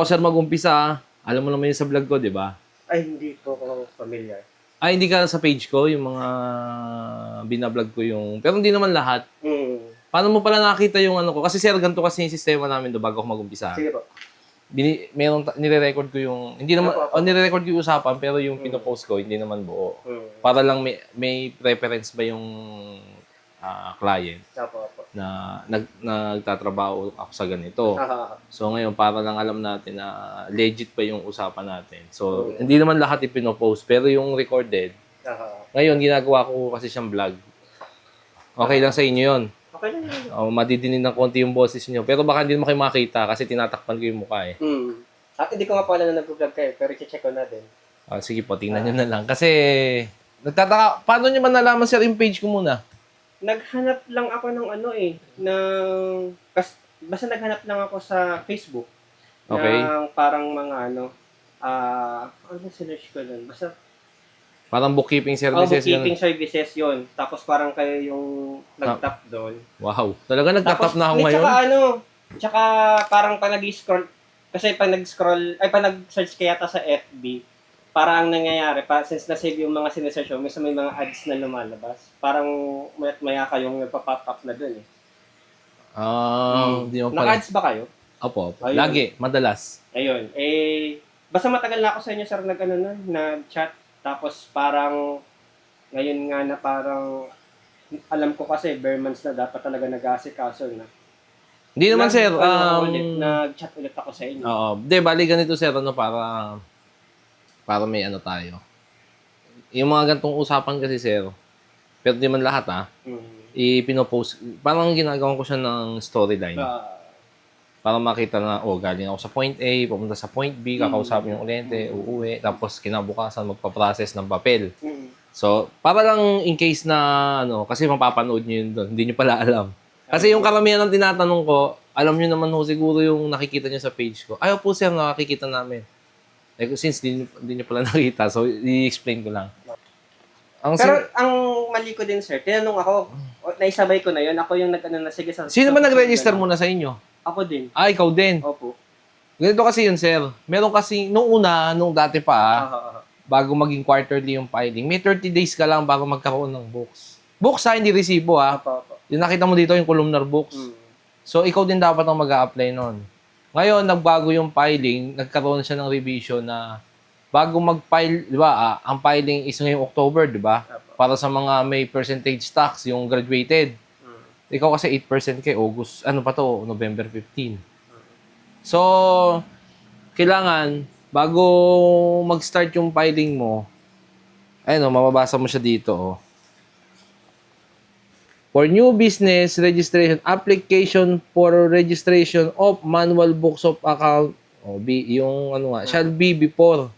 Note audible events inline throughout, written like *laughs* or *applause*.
Ako sir mag-umpisa, alam mo naman yun sa vlog ko, di ba? Ay, hindi po ako familiar. Ay, hindi ka sa page ko, yung mga binablog ko yung... Pero hindi naman lahat. Hmm. Paano mo pala nakita yung ano ko? Kasi sir, ganito kasi yung sistema namin do bago ako mag-umpisa. Sige po. Bini, meron, nire-record ko yung... Hindi naman, apo. oh, nire-record ko yung usapan, pero yung pinopost ko, hindi naman buo. Hmm. Para lang may, may preference ba yung ah, client Apo, apo. na nag, nagtatrabaho ako sa ganito. Haha. So ngayon, para lang alam natin na legit pa yung usapan natin. So, hindi naman lahat ipinopost, pero yung recorded, Haha. ngayon, ginagawa ko kasi siyang vlog. Okay lang sa inyo yun. Okay lang yun. Oh, madidinig ng konti yung boses nyo. Pero baka hindi naman kayo makita kasi tinatakpan ko yung mukha eh. Hmm. At hindi ko nga pala na nag-vlog kayo, pero check ko na din. Ah, sige po, tingnan nyo na lang. Kasi, nagtataka, paano nyo man nalaman sir yung page ko muna? Naghanap lang ako ng ano eh, ng... Kas, basta naghanap lang ako sa Facebook. Okay. Ng parang mga ano, ah, ano sinerch ko nun? Basta, Parang bookkeeping oh, services. bookkeeping yun. services yun. Tapos parang kayo yung nag-tap doon. Wow. Talaga nagtatap na ako ngayon? Tsaka ano, tsaka parang pag nag-scroll, kasi pag nag-scroll, ay pag nag-search kaya ta sa FB, parang ang nangyayari, pa, since na-save yung mga sinesearch mo, minsan may mga ads na lumalabas. Parang mayat maya kayong nagpa-pop up na dun eh. Ah, hindi mo pala. Naka-ads ba kayo? Opo, opo. Ayun. Lagi, madalas. Ayun. Eh, basta matagal na ako sa inyo, sir, nag, ano, na, nag-chat. Tapos parang, ngayon nga na parang, alam ko kasi, bare months na dapat talaga nag-aasikaso na. Hindi naman sir, um, ulit, nag-chat ulit ako sa inyo. Oo. Hindi, bali ganito sir, ano, para, para may ano tayo. Yung mga gantong usapan kasi sir, pero di man lahat ah, Mm. ipinopost, parang ginagawa ko siya ng storyline. Ah, Para makita na, oh, galing ako sa point A, pumunta sa point B, kakausapin yung kliyente, uuwi, tapos kinabukasan magpa-process ng papel. mm. So, para lang in case na, ano, kasi mapapanood nyo yun doon, hindi nyo pala alam. Kasi yung karamihan ng tinatanong ko, alam nyo naman ho siguro yung nakikita nyo sa page ko. Ayaw po sir, nakikita namin. Eh, since di, nyo- di nyo pala *laughs* nakita, so i-explain ko lang. Ang Pero sin- ang mali ko din, sir, tinanong ako, naisabay ko na yun, ako yung nag-ano na, sige, sa, sino sa- ba nag-register muna sa inyo? Ako din. Ah, ikaw din. Opo. Ganito kasi yun, sir. Meron kasi, nung una, nung dati pa, ah, Ah, ah, ah. bago maging quarterly yung filing, may 30 days ka lang bago magkaroon ng books. Books ha, hindi resibo ha. Opo, opo. Yung nakita mo dito yung columnar books. Mm. So, ikaw din dapat ang mag apply nun. Ngayon, nagbago yung filing, nagkaroon siya ng revision na bago mag-file, di ba, ah, ang filing is ngayong October, di ba? Para sa mga may percentage tax, yung graduated. Mm. Ikaw kasi 8% kay August, ano pa to, November 15. So, kailangan, bago mag-start yung filing mo, ayun o, mababasa mo siya dito, oh. For new business registration, application for registration of manual books of account, o B, yung ano nga, shall be before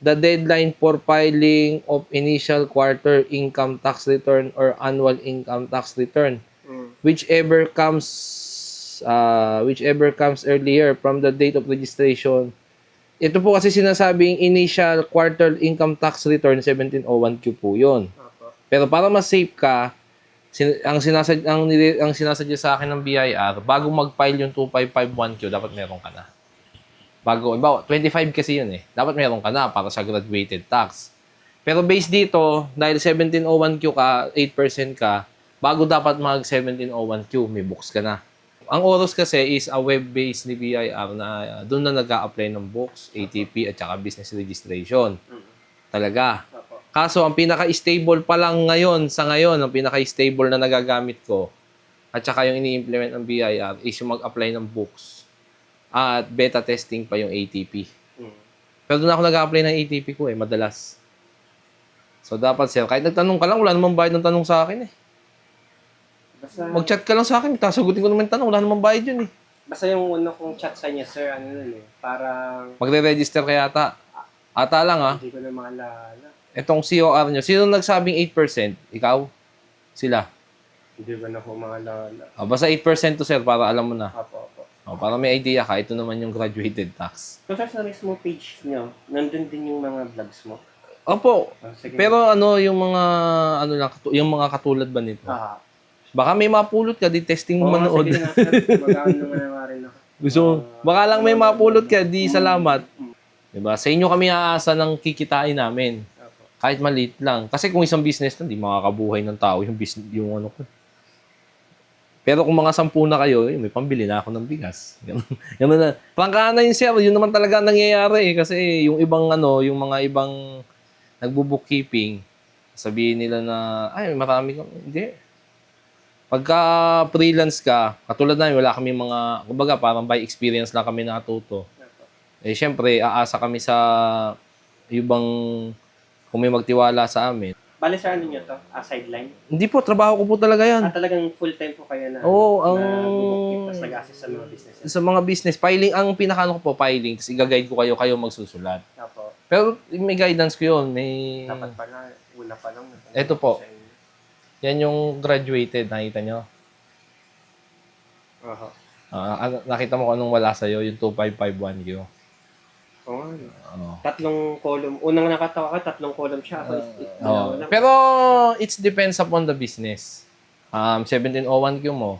the deadline for filing of initial quarter income tax return or annual income tax return Mm. whichever comes uh, whichever comes earlier from the date of registration. Ito po kasi sinasabing initial quarter income tax return 1701Q po 'yon. Pero para mas safe ka, sin- ang sinasad ang, nili- ang sinasadya sa akin ng BIR, bago mag-file yung 2551Q, dapat meron ka na. Bago, iba, 25 kasi yun eh. Dapat meron ka na para sa graduated tax. Pero based dito, dahil 1701Q ka, 8% ka, bago dapat mag 1701Q, may books ka na. Ang Oros kasi is a web-based ni BIR na uh, doon na nag apply ng books, ATP at saka business registration. Mm. Talaga. Kaso, ang pinaka-stable pa lang ngayon, sa ngayon, ang pinaka-stable na nagagamit ko, at saka yung ini-implement ng BIR, is yung mag-apply ng books. At beta testing pa yung ATP. Mm. Pero doon ako nag-apply ng ATP ko eh, madalas. So, dapat sir, kahit nagtanong ka lang, wala namang bayad ng tanong sa akin eh. Basta, Mag-chat ka lang sa akin, sasagutin ko naman yung tanong, wala namang bayad yun eh. basta yung una kong chat sa inyo, sir, ano nun eh, parang Magre-register kaya ata. Ata lang ah. hindi ko na maalala. Itong COR nyo, sino nagsabing 8%? Ikaw? Sila? Hindi ko na po maalala. Ah, basta 8% to sir, para alam mo na. Opo, opo. Oh, para may idea ka, ito naman yung graduated tax. So, sir, sa mismo page nyo, nandun din yung mga vlogs mo. Opo. Ah, sige. Pero ano, yung mga ano lang, yung mga katulad ba nito? ah, Baka may mapulot ka, di testing mo Oo, manood. sige na, na ako. *laughs* Gusto mo, baka lang may mapulot ka, di salamat. Diba? Sa inyo kami aasa ng kikitain namin. Kahit maliit lang. Kasi kung isang business na, di makakabuhay ng tao yung business, yung ano ko. Pero kung mga sampu na kayo, eh, may pambili na ako ng bigas. *laughs* Ganun, na. Prangkahan na yun, sir. Yun naman talaga ang nangyayari. Eh. Kasi yung ibang ano, yung mga ibang nagbo-bookkeeping, sabihin nila na, ay, marami kang, hindi. Pagka freelance ka, katulad namin, wala kami mga, kumbaga, parang by experience lang kami natuto. Eh, syempre, aasa kami sa ibang, kung may magtiwala sa amin. Bale sa ano nyo to? Ah, sideline? Hindi po, trabaho ko po talaga yan. Ah, talagang full-time po kayo na, Oo, ang- na bubukit tapos nag-assist sa mga businesses. Sa mga business, filing, ang pinakano ko po, filing, tapos i-guide ko kayo, kayo magsusulat. Opo. Pero may guidance ko yun, may... Dapat pala, una pa lang. Eto po. Yan yung graduated, nakita nyo? Oho. Ah, ano- nakita mo kung anong wala sa'yo, yung 2551Q. Oo nga. no. Oo. Tatlong column. Unang nakatawa ka, tatlong column siya. Ako, wala- Pero it depends upon the business. Um, 1701Q mo,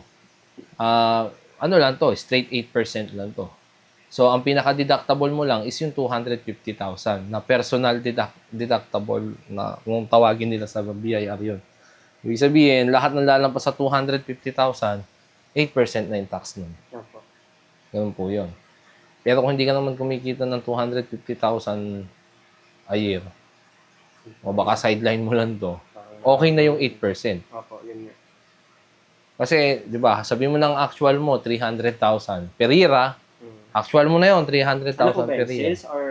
ah, ano lang to, straight 8% lang to. So, ang pinaka-deductible mo lang is yung 250,000 na personal deduct- deductible na kung tawagin nila sa BIR yun. Ibig sabihin, lahat ng lalampas sa 250,000, 8% na yung tax nun. Ganun po yun. Pero kung hindi ka naman kumikita ng 250,000 a year, o baka sideline mo lang to, okay na yung 8%. Opo, yun nga. Kasi, di ba, sabi mo ng actual mo, 300,000 per year, ah. Mm. Actual mo na yun, Ano po 300,000 ba per year. Sales or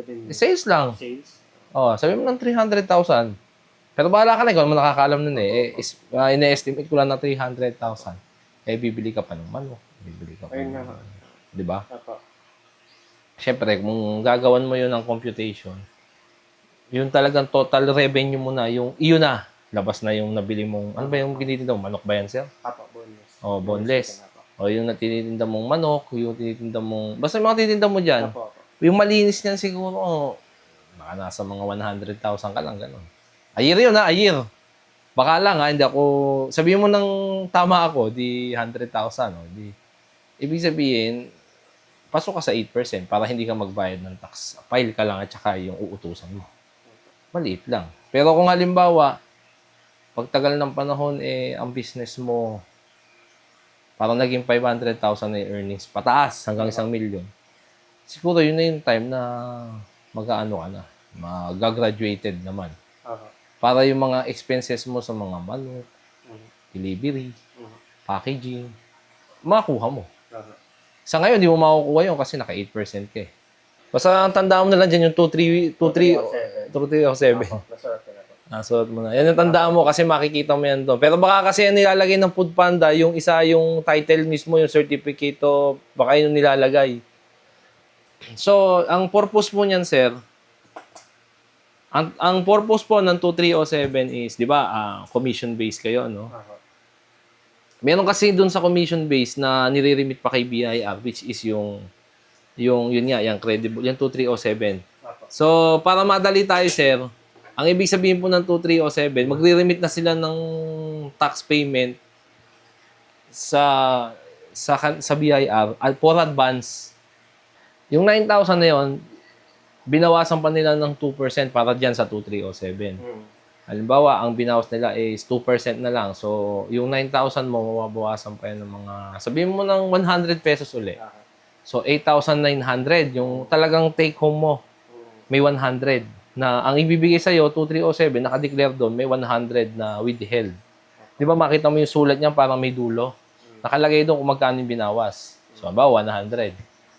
revenue? Eh, Sales lang. Sales? Oh, sabi mo ng 300,000. Pero bahala ka na, ikaw naman nakakaalam nun eh. eh is, uh, ina-estimate ko lang na 300,000. Eh, bibili ka pa ng manok. Bibili ka pa Ayun ng... nga. Di ba? Opo. Siyempre, kung gagawan mo yun ng computation, yung talagang total revenue mo na, yung iyon na, labas na yung nabili mong, ano ba yung tinitinda mo? Manok ba yan, sir? Opo, boneless. Oh, boneless. O yung tinitinda mong manok, yung tinitinda mong, basta yung mga tinitinda mo dyan, opo. yung malinis niyan siguro, oh, baka nasa mga 100,000 ka lang, gano'n. A year yun ha, a year. Baka lang ha, hindi ako, sabihin mo nang tama ako, di 100,000, o, di, ibig sabihin, pasok ka sa 8% para hindi ka magbayad ng tax. File ka lang at saka yung uutusan mo. Maliit lang. Pero kung halimbawa, pagtagal ng panahon, eh, ang business mo, parang naging 500,000 na yung earnings, pataas hanggang isang milyon. Siguro yun na yung time na mag-ano ka na, mag-graduated naman. Para yung mga expenses mo sa mga manok, Mhm. delivery, Mhm. packaging, makuha mo. Sa ngayon, di mo makukuha yun kasi naka 8% ka eh. Basta ang tandaan mo na lang dyan yung 2-3, 2-3, 2-3 o 7. Opo, nasulat mo na. Yan yung tandaan mo kasi makikita mo yan doon. Pero baka kasi yan nilalagay ng Food Panda, yung isa yung title mismo, yung certificate baka yun nilalagay. So, ang purpose po niyan, sir, ang, ang purpose po ng 2307 is, di ba, ah, commission-based kayo, no? Opo. Meron kasi doon sa commission base na nire-remit pa kay BIR which is yung yung yun nga, yung credible, yung 2307. Opo. So, para madali tayo, sir, ang ibig sabihin po ng 2307, magre-remit na sila ng tax payment sa sa sa BIR at for advance. Yung 9,000 na yon, binawasan pa nila ng 2% para diyan sa 2307. Mm. Halimbawa, ang binawas nila is 2% na lang. So, yung 9,000 mo, mababawasan pa yan ng mga, sabihin mo ng 100 pesos uli. So, 8,900. Yung talagang take home mo, may 100. Na ang ibibigay sa'yo, 2307, nakadeclare doon, may 100 na withheld. Di ba makita mo yung sulat niya parang may dulo? Nakalagay doon kung magkano yung binawas. So, halimbawa, 100.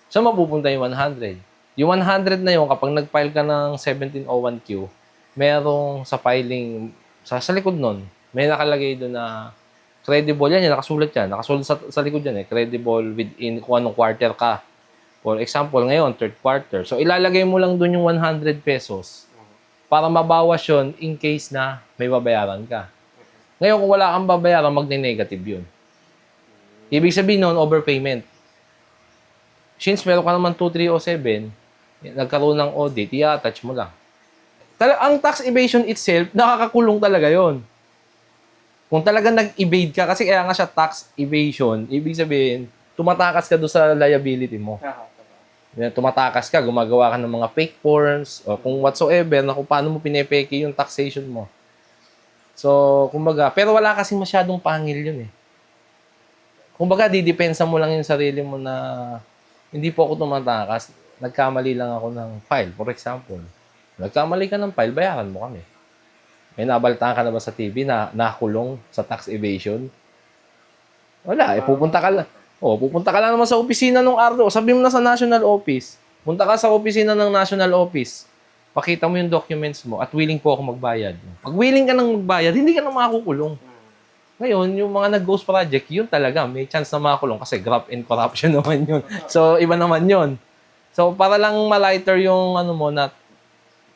So, mapupunta yung 100. Yung 100 na yun, kapag nag-file ka ng 1701Q, merong sa filing, sa, sa likod nun, may nakalagay doon na credible yan, yan, nakasulat yan. Nakasulat sa, sa likod yan eh, credible within kung anong quarter ka. For example, ngayon, third quarter. So, ilalagay mo lang doon yung 100 pesos para mabawas yun in case na may babayaran ka. Ngayon, kung wala kang babayaran, magne-negative yun. Ibig sabihin nun, overpayment. Since meron ka naman 2307, nagkaroon ng audit, i-attach mo lang. Tala- ang tax evasion itself, nakakakulong talaga yon. Kung talaga nag-evade ka, kasi kaya nga siya tax evasion, ibig sabihin, tumatakas ka doon sa liability mo. Tumatakas ka, gumagawa ka ng mga fake forms, o kung whatsoever, na kung paano mo pinepeke yung taxation mo. So, kumbaga, pero wala kasing masyadong pangil yun eh. Kumbaga, didepensa mo lang yung sarili mo na hindi po ako tumatakas, nagkamali lang ako ng file. For example, nagkamali ka ng file, bayaran mo kami. May nabaltaan ka na ba sa TV na nakulong sa tax evasion? Wala, eh, pupunta ka lang. Oh, pupunta ka lang naman sa opisina ng RDO. Sabi mo na sa national office. Punta ka sa opisina ng national office. Pakita mo yung documents mo at willing po ako magbayad. Pag willing ka nang magbayad, hindi ka na makakukulong. Hmm. Ngayon, yung mga nag-ghost project, yun talaga, may chance na makakulong kasi graft and corruption *laughs* naman yun. So, iba naman yun. So, para lang malighter yung ano mo na,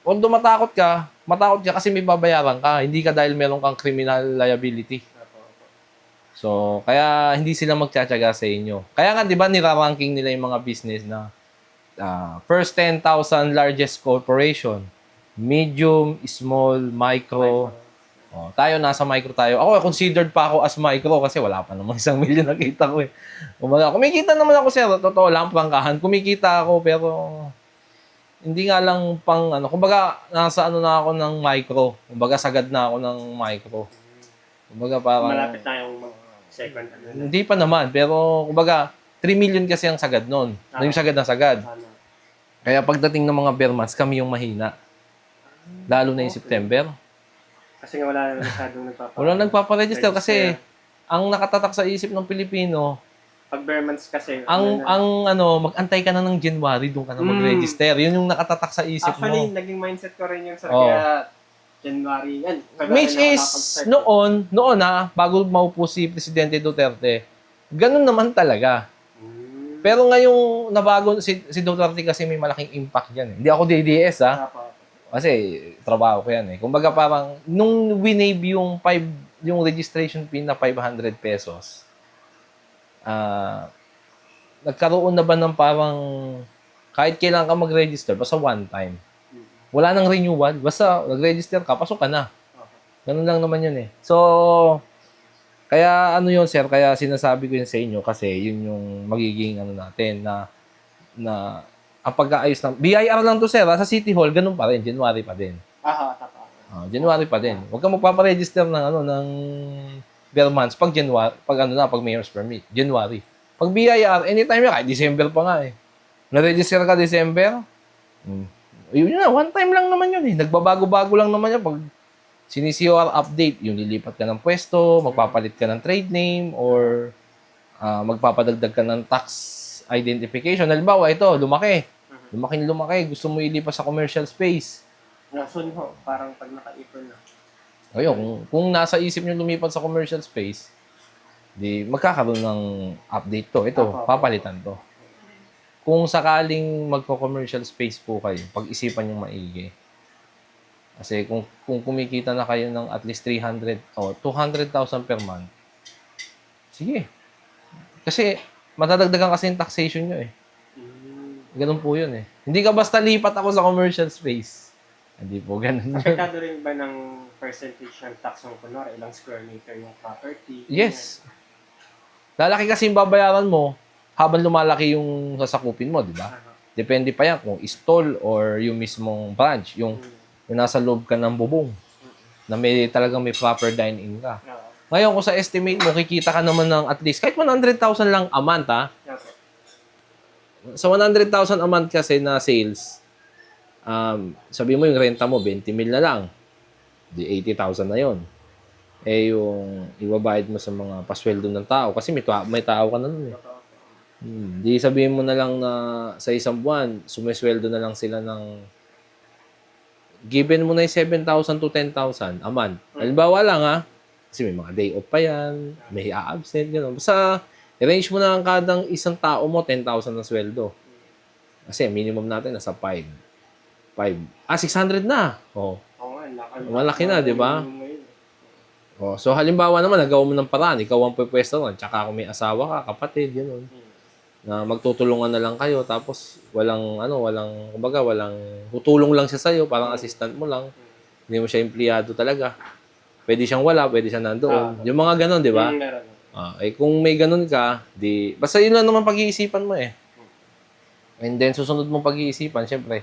although matakot ka, matakot ka kasi may babayaran ka. Hindi ka dahil meron kang criminal liability. So, kaya hindi sila magtsatsaga sa inyo. Kaya nga, di ba, niraranking nila yung mga business na ah, first 10,000 largest corporation, medium, small, micro. Oh, tayo, nasa micro tayo. Ako, considered pa ako as micro kasi wala pa namang *laughs* isang milyon nakita ko eh. Kumbaga, kumikita naman ako, sir. Totoo lang, prangkahan. Kumikita ako, pero hindi nga lang pang ano. Kumbaga, nasa ano na ako ng micro. Kumbaga, sagad na ako ng micro. Kumbaga, parang... Malapit na yung second ano na. Hindi pa naman, pero kumbaga, 3 million kasi ang sagad nun. Ah. Yung sagad na sagad. Ano. Kaya pagdating ng mga bear months, kami yung mahina. Lalo na yung Okay. September. Kasi nga wala na masyadong nagpapa... Wala nagpaparegister kasi ang nakatatak sa isip ng Pilipino, Pag bare months kasi... ang ano na- ang ano, mag-antay ka na ng January, doon ka na Mm. mag-register. Yun yung nakatatak sa isip Actually, mo. naging mindset ko rin yung sa Oo. kaya January yan. Which is, noon, noon na, bago maupo si Presidente Duterte, ganun naman talaga. Hmm. Pero ngayong nabago, si, si Duterte kasi may malaking impact yan. Eh. Hindi ako DDS ha. Apo. Kasi trabaho ko yan eh. Kumbaga parang nung winave yung five, yung registration fee na 500 pesos, ah nagkaroon na ba ng parang kahit kailan ka mag-register, basta one time. Wala nang renewal, basta nag-register ka, pasok ka na. Ganun lang naman yun eh. So, kaya ano yun sir, kaya sinasabi ko yun sa inyo kasi yun yung magiging ano natin na na ang pag-aayos ng BIR lang to sir, ha? sa City Hall ganun pa rin, January pa din. Aha, tapa. Ah, January pa din. Huwag kang magpapa-register ng ano ng bare months pag January, pag ano na, pag mayor's permit, January. Pag BIR, anytime yan, kahit December pa nga eh. Na-register ka December, hmm. yun na, one time lang naman yun eh. Nagbabago-bago lang naman yan pag sinisi-COR update, yung lilipat ka ng pwesto, magpapalit ka ng trade name, or ah, magpapadagdag ka ng tax identification. Halimbawa, ito, lumaki. Lumaki lumaki, gusto mo ilipat sa commercial space. Soon ho, parang pag naka-ipon na. Ayun, kung, kung nasa isip nyo lumipat sa commercial space, di magkakaroon ng update to. Ito, Apo, papalitan to. Kung sakaling magko-commercial space po kayo, pag-isipan nyo maigi. Kasi kung, kung kumikita na kayo ng at least 300 o 200,000 per month, sige. Kasi matadagdagan kasi yung taxation nyo eh. Hmm. Ganun po yun eh. Hindi ka basta lipat ako sa commercial space. Hindi po ganun. Apektado rin ba ng percentage ng tax ng kunwari, ilang square meter yung property? Yes. Lalaki kasi yung babayaran mo habang lumalaki yung sasakupin mo, di ba? Aha. Depende pa yan kung stall or yung mismong branch, yung, Hmm. yung nasa loob ka ng bubong na may talagang may proper dine-in ka. Oo. Ngayon, kung sa estimate mo, kikita ka naman ng at least, kahit 100,000 lang a month, ha? Okay. Sa 100,000 a month kasi na sales, um, sabi mo yung renta mo, 20 mil na lang. Di 80,000 na yon. Eh, yung ibabayad mo sa mga pasweldo ng tao, kasi may, ta- may tao ka na nun eh. Hmm. Di sabihin mo na lang na sa isang buwan, sumisweldo na lang sila ng given mo na yung 7,000 to 10,000 a month. Halimbawa lang ha, kasi may mga day off pa yan, may a-absent, gano'n. Basta, arrange mo na ang kadang isang tao mo, 10,000 na sweldo. Kasi minimum natin nasa 5. 5. Ah, 600 na. Oh. Oo nga, laki- Malaki na, di ba? Oh. So, halimbawa naman, nagawa mo ng paraan, ikaw ang pwepwesto nun, tsaka kung may asawa ka, kapatid, gano'n. Hmm. na magtutulungan na lang kayo tapos walang ano walang kumbaga walang tutulong lang siya sa parang assistant mo lang hindi mo siya empleyado talaga pwede siyang wala pwede siya nandoon Ah. yung mga ganon di ba Hmm. Ah, eh kung may ganun ka, di basta yun lang naman pag-iisipan mo eh. And then susunod mong pag-iisipan, syempre,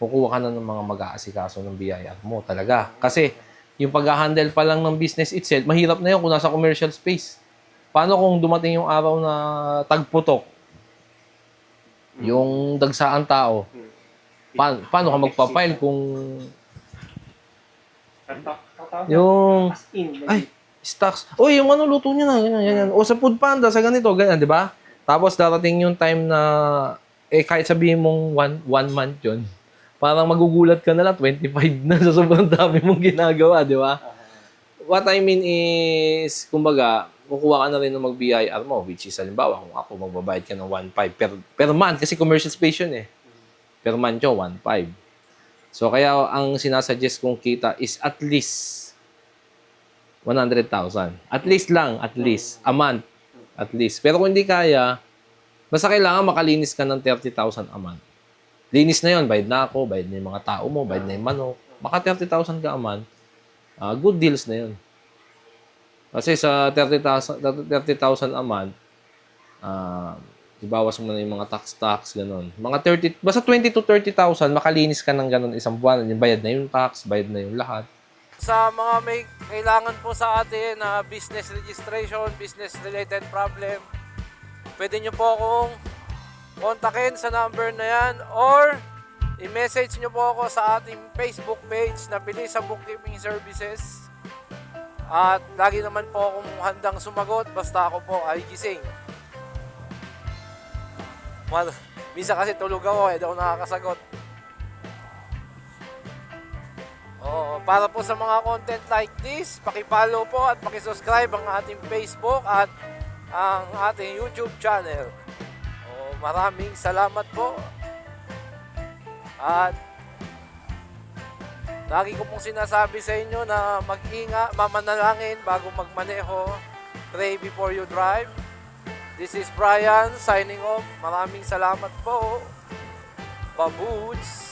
kukuha ka na ng mga mag-aasikaso ng BIR mo talaga. Kasi yung pag-handle pa lang ng business itself, mahirap na yun kung nasa commercial space. Paano kung dumating yung araw na tagputok, yung dagsaan tao, pa- paano ka magpa-file kung yung ay, stocks. Uy, yung ano, luto niya na, ganyan, ganyan. O sa food panda, sa ganito, ganyan, di ba? Tapos darating yung time na, eh, kahit sabihin mong one, one month yun, parang magugulat ka na lang, 25 na sa sobrang dami mong ginagawa, di ba? What I mean is, kumbaga, kukuha ka na rin ng mag-BIR mo, which is, halimbawa, kung ako, magbabayad ka ng 1.5 per, per month, kasi commercial space yun eh. Per month yun, 1.5. So, kaya ang sinasuggest kong kita is at least 100,000. At least lang, at least. A month. At least. Pero kung hindi kaya, basta kailangan makalinis ka ng 30,000 a month. Linis na yon bayad na ako, bayad na yung mga tao mo, bayad na yung manok. Baka 30,000 ka a month, ah, good deals na yun. Kasi sa 30,000 30,000 a month, ah, ibawas mo na yung mga tax-tax, ganun. Mga 30, basta 20 to 30,000, makalinis ka ng ganun isang buwan. Yung bayad na yung tax, bayad na yung lahat. Sa mga may kailangan po sa atin na business registration, business related problem, pwede nyo po akong kontakin sa number na yan or i-message nyo po ako sa ating Facebook page na Bilisa Bookkeeping Services. At lagi naman po akong handang sumagot basta ako po ay gising. Mal, minsan kasi tulog ako, eh, di ako nakakasagot. Oo, para po sa mga content like this, paki-follow po at paki-subscribe ang ating Facebook at ang ating YouTube channel. Maraming salamat po. At lagi ko pong sinasabi sa inyo na mag-inga, mamanalangin bago magmaneho. Pray before you drive. This is Brian signing off. Maraming salamat po. Baboots!